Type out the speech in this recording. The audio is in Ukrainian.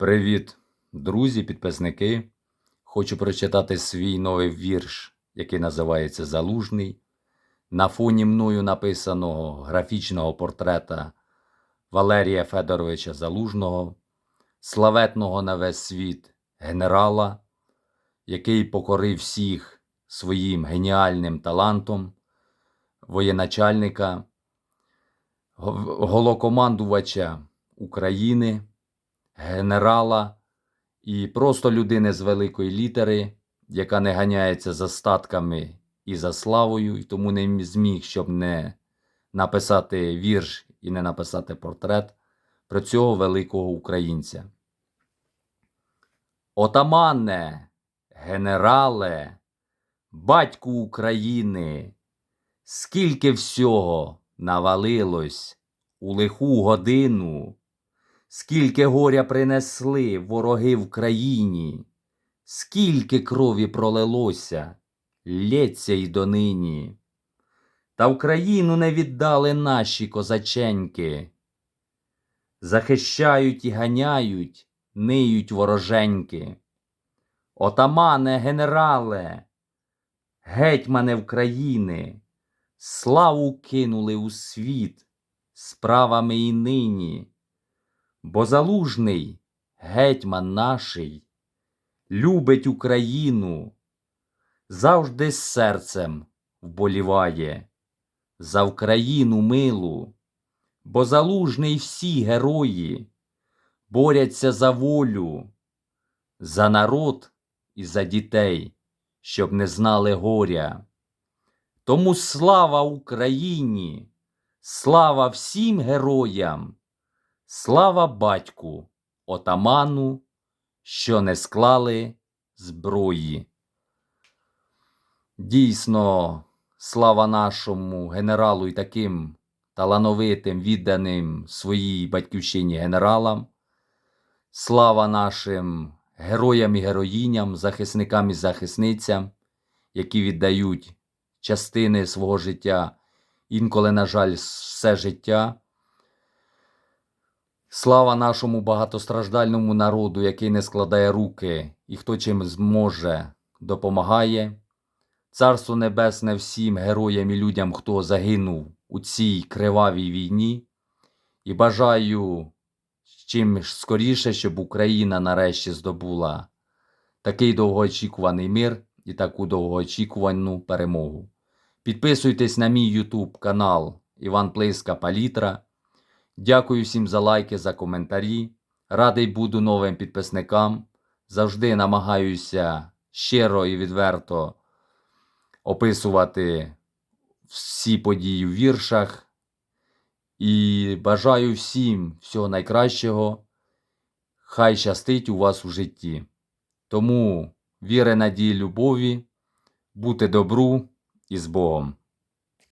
Привіт, друзі, підписники. Хочу прочитати свій новий вірш, який називається Залужний. На фоні мною написаного графічного портрета Валерія Федоровича Залужного, славетного на весь світ генерала, який покорив всіх своїм геніальним талантом, воєначальника, голокомандувача України генерала і просто людини з великої літери, яка не ганяється за статками і за славою, і тому не зміг, щоб не написати вірш і не написати портрет про цього великого українця. Отамане, генерале, батьку України, скільки всього навалилось у лиху годину. Скільки горя принесли вороги в країні, скільки крові пролилося, лється й донині. Та Україну не віддали наші козаченьки. Захищають і ганяють, ниють вороженьки. Отамане, генерале, гетьмане України, славу кинули у світ справами і нині. Бо залужний гетьман наший любить Україну, завжди з серцем вболіває за Україну милу, бо залужний всі герої борються за волю, за народ і за дітей, щоб не знали горя. Тому слава Україні, слава всім героям! Слава батьку, отаману, що не склали зброї. Дійсно, слава нашому генералу і таким талановитим, відданим своїй батьківщині генералам. Слава нашим героям і героїням, захисникам і захисницям, які віддають частини свого життя, інколи, на жаль, все життя. Слава нашому багатостраждальному народу, який не складає руки і хто чим зможе, допомагає. Царство Небесне всім героям і людям, хто загинув у цій кривавій війні. І бажаю чим скоріше, щоб Україна нарешті здобула такий довгоочікуваний мир і таку довгоочікувану перемогу. Підписуйтесь на мій YouTube канал Іван Плиска Палітра. Дякую всім за лайки, за коментарі. Радий буду новим підписникам. Завжди намагаюся щиро і відверто описувати всі події в віршах. І бажаю всім всього найкращого. Хай щастить у вас у житті. Тому віри, надії, любові, бути добру і з Богом.